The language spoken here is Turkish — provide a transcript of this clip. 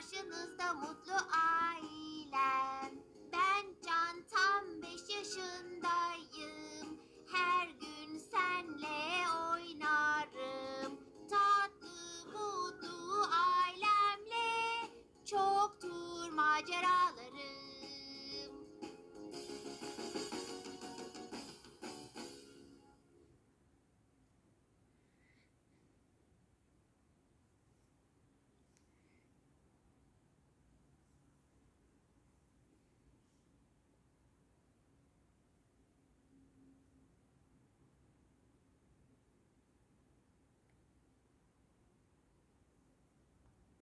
Karşınızda mutlu ailem. Ben Can tam beş yaşındayım. Her gün senle oynarım. Tatlı mutlu ailemle çoktur maceralarım.